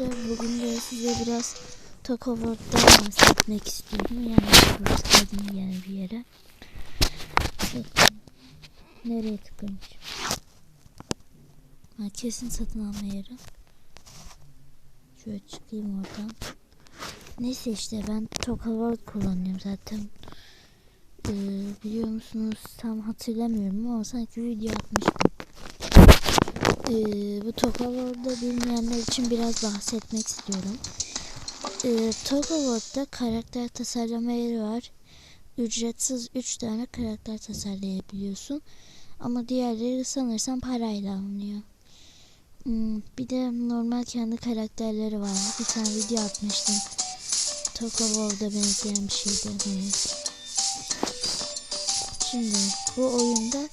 arkadaşlar bugün de size biraz Tokoworld'dan bahsetmek istiyorum. Yani Tokoworld yani bir yere. Bakın. Nereye tıklamışım? Ha, kesin satın alma yeri. Şöyle çıkayım oradan. Neyse işte ben Tokoworld kullanıyorum zaten. Ee, biliyor musunuz tam hatırlamıyorum ama sanki video atmıştım. Ee, bu Tokaworld'da bilmeyenler için biraz bahsetmek istiyorum. Ee, Tokaworld'da karakter tasarlama yeri var. Ücretsiz 3 tane karakter tasarlayabiliyorsun. Ama diğerleri sanırsam parayla alınıyor. Hmm, bir de normal kendi karakterleri var. Bir tane video atmıştım. Tokaworld'a benzeyen bir şeydi. Şimdi bu oyunda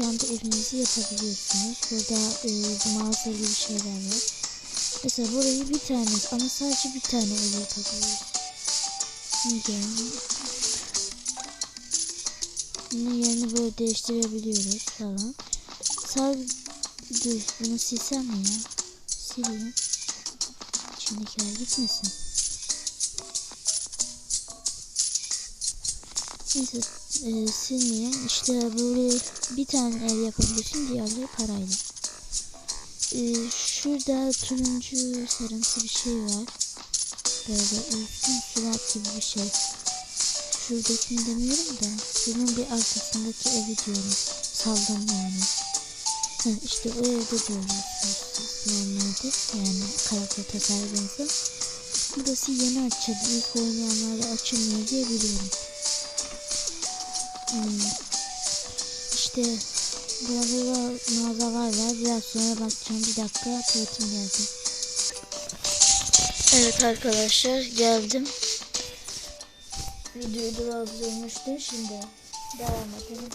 kendi evinizi yapabiliyorsunuz. Burada e, mağaza gibi şeyler var. Mesela burayı bir tane ama sadece bir tane ev yapabiliyoruz. Yani bunun yerini böyle değiştirebiliyoruz falan. Sadece bunu silsem mi ya? Sileyim. İçindekiler gitmesin. Neyse e, silmeyen işte böyle bir tane ev yapabiliyorsun diğerleri parayla. E, şurada turuncu sarımsı bir şey var. Böyle uzun surat gibi bir şey. Şuradakini demiyorum da bunun bir arkasındaki evi diyorum. Saldım yani. Ha, işte o evde görüyorsunuz siz normalde. Yani karakter tasarlaması. Burası yeni açıldı. İlk oynayanlarda açılmıyor diye biliyorum. Hmm. İşte burada mağazalar var. Biraz sonra bakacağım. Bir dakika tuvaletim geldi. Evet arkadaşlar geldim. Videoyu durdurmuştum. Şimdi devam edelim.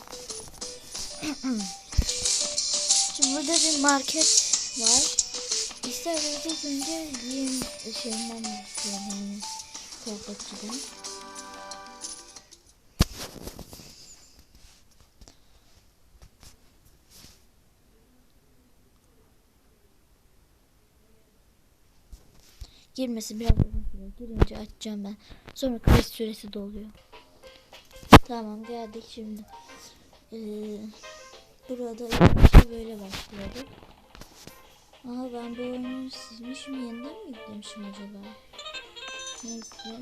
Şimdi burada bir market var. İsterseniz önce giyim şeyinden başlayalım. Yani kıyafetçiden. Girmesi biraz uzun süre. Girince açacağım ben. Sonra kayıt süresi doluyor. Tamam geldik şimdi. Ee, burada şey böyle başlıyordu. Aha ben bu oyunu silmişim yeniden mi yüklemişim acaba? Neyse.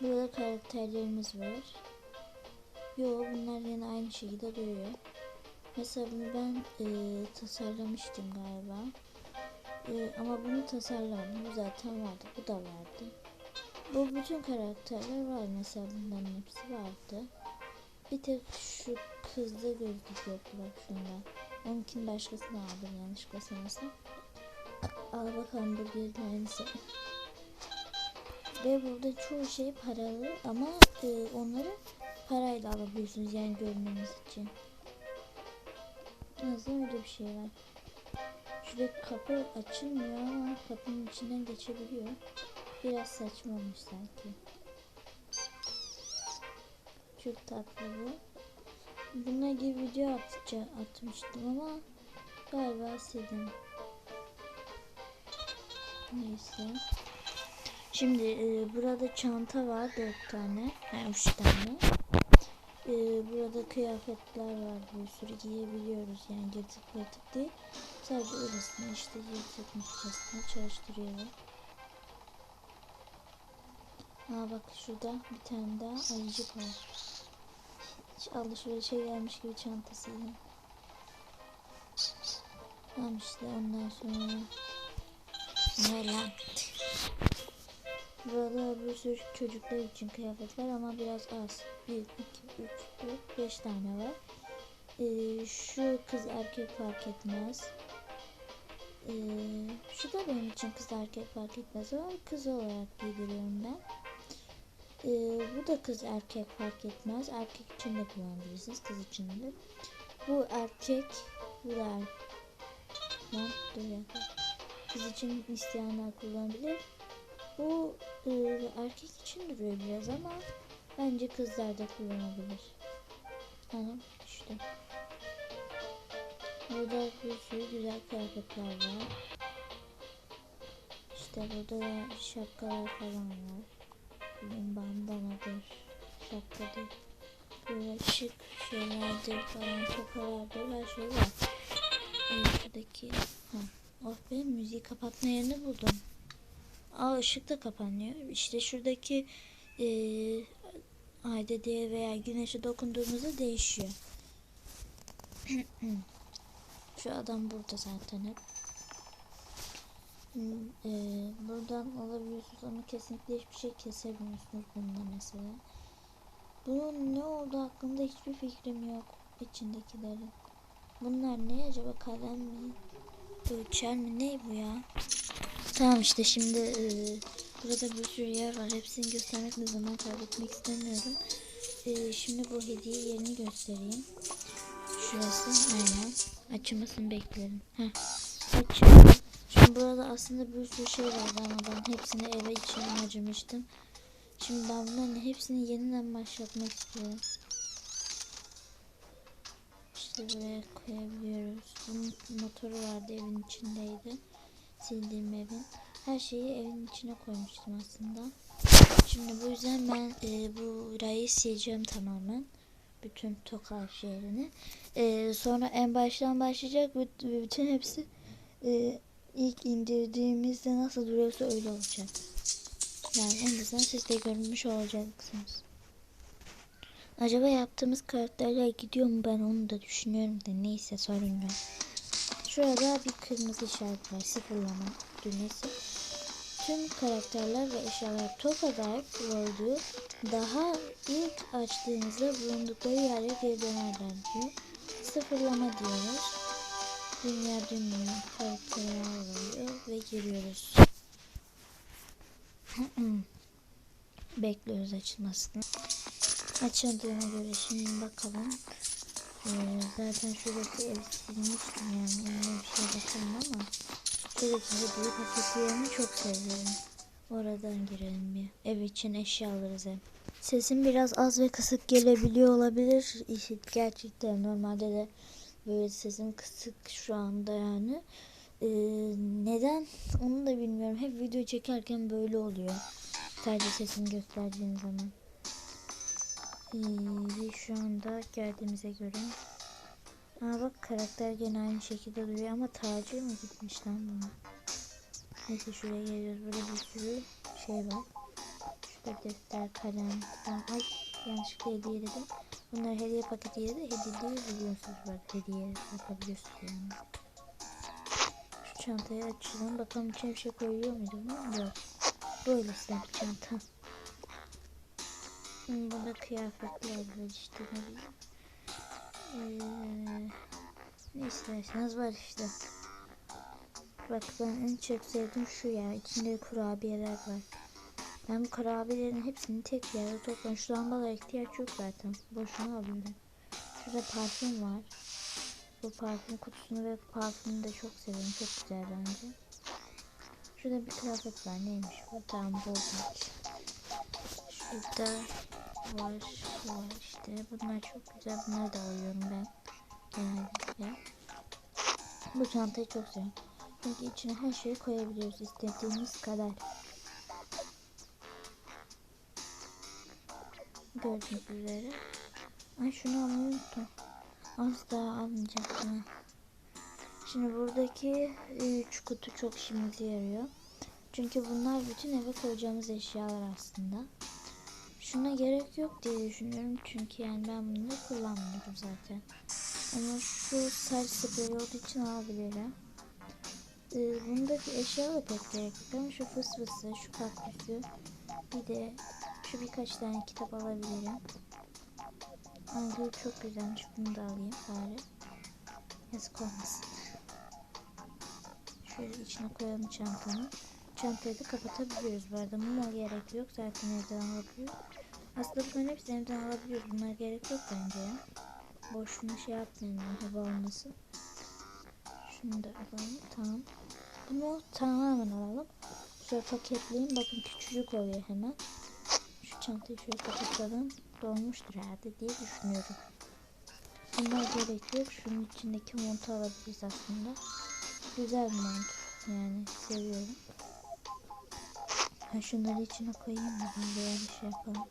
Burada karakterlerimiz var. Yo bunlar yine aynı şekilde duruyor. Mesela bunu ben e, tasarlamıştım galiba. Ee, ama bunu tasarlamadım. Bu zaten vardı. Bu da vardı. Bu bütün karakterler var. Mesela bunların hepsi vardı. Bir tek şu kızda gözlük yoktu bak şunda. Onunkini başkasına aldım yanlışlıkla sanırsam. Al bakalım bu bir aynısı. Ve burada çoğu şey paralı ama e, onları parayla alabiliyorsunuz yani görmeniz için. En azından öyle bir şey var. Şurada kapı açılmıyor ama kapının içinden geçebiliyor. Biraz saçma sanki. Çok tatlı bu. Bununla ilgili video atça, atmıştım ama galiba sildim. Neyse. Şimdi e, burada çanta var dört tane. Yani üç tane. E, burada kıyafetler var bir sürü giyebiliyoruz yani yırtık yırtık değil. Sadece öylesine işte yırtıkmışçasına çalıştırıyor. Aa bak şurada bir tane daha ayıcık var. Hiç alışverişe gelmiş gibi çantasıyla. Tamam işte ondan sonra ne lan? Burada bir sürü çocuklar için kıyafet var ama biraz az. 1, 2, 3, 4, 5 tane var. Ee, şu kız erkek fark etmez. Ee, şu da benim için kız erkek fark etmez ama kız olarak giydiriyorum ben. Ee, bu da kız erkek fark etmez. Erkek için de kullanabilirsiniz. Kız için de. Bu erkek. Bu da erkek. Kız için isteyenler kullanabilir. Bu e, erkek için duruyor biraz ama bence kızlar da kullanabilir. Hani işte. Burada bir sürü güzel kıyafetler var. İşte burada da şapkalar falan var. Bandanadır, şapkadır. Böyle şık şeylerdir falan, tokalardır, her şey var. Ee, şuradaki, ha, oh be müziği kapatma yerini buldum. Aa ışık da kapanıyor. İşte şuradaki eee ayda diye veya güneşe dokunduğumuzda değişiyor. Şu adam burada zaten hep. Eee, buradan alabiliyorsunuz ama kesinlikle hiçbir şey kesemiyorsunuz bununla mesela. Bunun ne olduğu hakkında hiçbir fikrim yok içindekilerin. Bunlar ne acaba kalem mi? Ölçer mi? Ne bu ya? Tamam işte şimdi eee, burada bir sürü yer var. Hepsini göstermekle zaman kaybetmek istemiyorum. Eee, şimdi bu hediye yerini göstereyim. Şurası aynen. Açılmasını. Heh. Açıldı. Şimdi burada aslında bir sürü şey vardı ama ben hepsini eve için harcamıştım. Şimdi ben bunların hepsini yeniden başlatmak istiyorum. İşte buraya koyabiliyoruz. Bunun motoru vardı evin içindeydi. Sildiğim evin. Her şeyi evin içine koymuştum aslında. Şimdi bu yüzden ben e, burayı sileceğim tamamen. Bütün toka şehrini. E, sonra en baştan başlayacak. Büt- Bütün hepsi e, ilk indirdiğimizde nasıl duruyorsa öyle olacak. Yani en azından siz de görmüş olacaksınız. Acaba yaptığımız karakterler gidiyor mu ben onu da düşünüyorum da neyse sorun yok. Şurada bir kırmızı işaret var sıfırlama düğmesi. Tüm karakterler ve eşyalar Tokadark World'u daha ilk açtığınızda bulundukları yere geri dönerler diyor. Sıfırlama diyoruz. Dünya dönüyor, karakterler oluyor ve giriyoruz. Bekliyoruz açılmasını. Açıldığına göre şimdi bakalım. Ee, zaten şuradaki ev silmiştim yani bir şey bakalım ama hediye paketi yerini çok seviyorum. Oradan girelim bir. Ev için eşya alırız hem. Sesim biraz az ve kısık gelebiliyor olabilir. İşit gerçekten normalde de böyle sesim kısık şu anda yani. Ee, neden onu da bilmiyorum. Hep video çekerken böyle oluyor. Sadece sesini gösterdiğim zaman. Ee, şu anda geldiğimize göre. Aa bak karakter gene aynı şekilde duruyor ama tacı mı gitmiş lan buna? Neyse şuraya geliyoruz. Burada bir sürü şey var. Şurada defter, kalem. Ay yanlışlıkla hediye dedim. Bunlar hediye paketi yeri de hediye değil biliyorsunuz bak hediye yapabiliyorsunuz yani. Şu çantayı açalım. Bakalım içine bir şey koyuyor muydum? Yok. Böylesine bir çanta. Hmm, Burada kıyafetler var işte ne bileyim. Ee, ne isterseniz var işte. Bak ben en çok sevdiğim şu ya. İçinde kurabiyeler var. Ben bu kurabiyelerin hepsini tek yerde toplam. Şu lambalara ihtiyaç yok zaten. Boşuna alıyorum. Şurada parfüm var. Bu parfüm kutusunu ve parfümü de çok seviyorum. Çok güzel bence. Şurada bir kıyafet var. Neymiş bu? Tamam buldum. Şurada var. Var işte. Bunlar çok güzel. Bunları da alıyorum ben. Genellikle. Bu çantayı çok seviyorum. Çünkü içine her şeyi koyabiliyoruz istediğimiz kadar. Gördüğünüz üzere. Ay şunu almayı unuttum. Az daha almayacaktım. Şimdi buradaki 3 kutu çok işimize yarıyor. Çünkü bunlar bütün eve koyacağımız eşyalar aslında. Şuna gerek yok diye düşünüyorum. Çünkü yani ben bunu kullanmıyorum zaten. Ama şu saç sprey olduğu için alabilirim. Ee, bundaki eşya da pek gerek yok. Ama şu fıs fısı, şu kaktüsü, bir de şu birkaç tane kitap alabilirim. Angül çok güzelmiş. Bunu da alayım bari. Yazık olmasın. Şöyle içine koyalım çantanı. Çantayı da kapatabiliyoruz bu arada. Muma gerek yok. Zaten evden alabiliyoruz. Aslında bunların hepsini evden alabiliyoruz. Bunlar gerek yok bence ya. Boşuna şey yapmayalım. Hava olmasın. Şunu da alalım. Tamam. Bunu tamamen alalım. Şöyle paketleyin. Bakın küçücük oluyor hemen. Şu çantayı şöyle kapatalım. Dolmuştur herhalde diye düşünüyorum. Bunlar gerek yok. Şunun içindeki montu alabiliriz aslında. Güzel bir mont. Yani seviyorum. Ha şunları içine koyayım da ben böyle bir şey yapalım.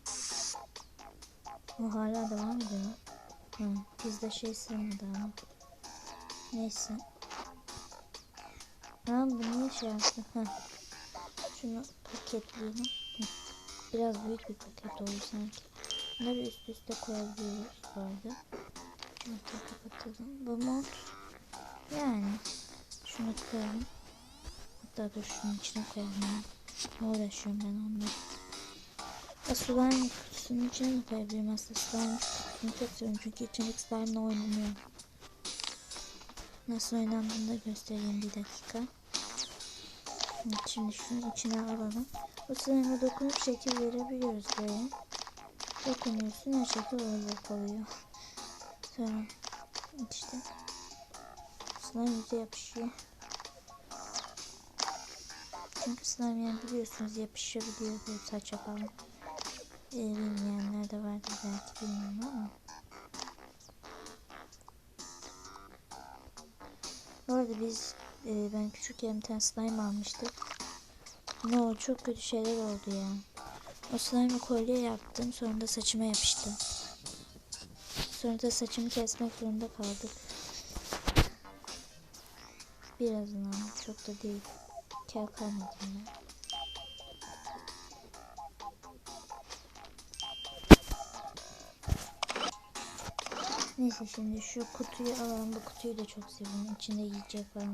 O hala devam ediyor. Ha, pizza şey sığmadı ama. Neyse. Ha bu niye şey yaptı? Ha. Şunu paketleyelim. Hı. Biraz büyük bir paket oldu sanki. Bunları üst üste koyabiliyoruz bu arada. Şunu kapatalım. Bu mod yani şunu koyalım. Hatta dur şunun içine koyalım. Ya. Uğraşıyorum ben onunla. Slime kutusunun içine mi koyabilirim aslında slime kutusunu çok seviyorum çünkü içindeki slime'la oynanıyor. Nasıl oynandığını da göstereyim bir dakika. Şimdi şunun içine alalım. Bu slime'a dokunup şekil verebiliyoruz böyle. Dokunuyorsun her şekil oluyor kalıyor. Sonra işte slime yüze yapışıyor. Çünkü yani biliyorsunuz yapışabiliyor böyle saça falan. Ee, bilmeyenler de vardır belki bilmiyorum ama. Bu arada biz e, ben küçükken bir tane slime almıştık. Ne oldu çok kötü şeyler oldu ya. O slime'ı kolye yaptım sonra da saçıma yapıştı. Sonra da saçımı kesmek zorunda kaldık. Birazından çok da değil. Kel kalmadı yine. Neyse şimdi şu kutuyu alalım. Bu kutuyu da çok seviyorum. İçinde yiyecek var.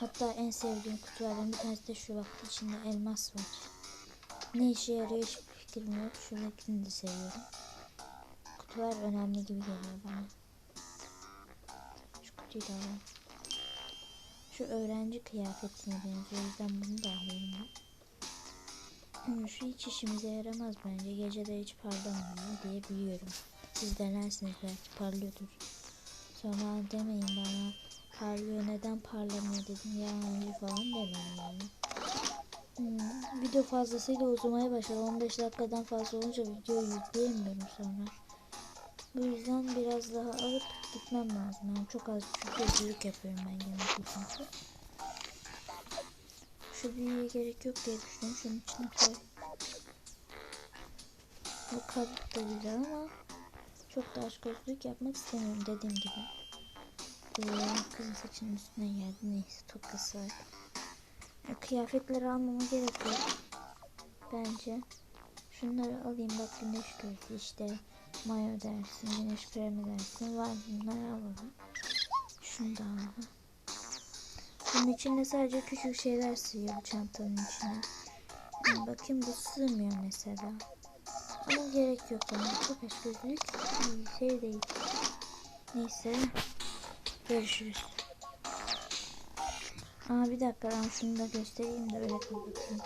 Hatta en sevdiğim kutulardan bir tanesi de şu bak. İçinde elmas var. Ne işe yarıyor hiçbir fikrim yok. Şuradakini de seviyorum. Kutular önemli gibi geliyor bana. Şu kutuyu da alalım. Şu öğrenci kıyafetine benziyor. O yüzden bunu da alayım şu hiç işimize yaramaz bence. Gecede hiç parlamıyor diye biliyorum. Siz denersiniz belki parlıyordur. Sonra demeyin bana parlıyor neden parlamıyor dedim yalancı falan demeyin yani. Hmm, video fazlasıyla uzamaya başladı. 15 dakikadan fazla olunca videoyu yükleyemiyorum sonra. Bu yüzden biraz daha alıp gitmem lazım. Yani çok az çünkü büyük yapıyorum ben genellikle. Şu büyüye gerek yok diye düşünüyorum. Şunun içine koy. Bu kabuk da güzel ama çok da aşk yapmak istemiyorum dediğim gibi. Ee, kızın saçının üstüne geldi. Neyse tokası var. E, kıyafetleri almama gerek yok. Bence. Şunları alayım bak güneş gözlü işte. Mayo dersin, güneş kremi dersin. Var bunları alalım. Şunu da alalım. Bunun içinde sadece küçük şeyler sığıyor bu çantanın içine. Yani bakayım bu sığmıyor mesela. Ama gerek yok bana. Çok aşk gözlük şey değil. Neyse. Görüşürüz. Aa bir dakika ben şunu da göstereyim de öyle kapatayım.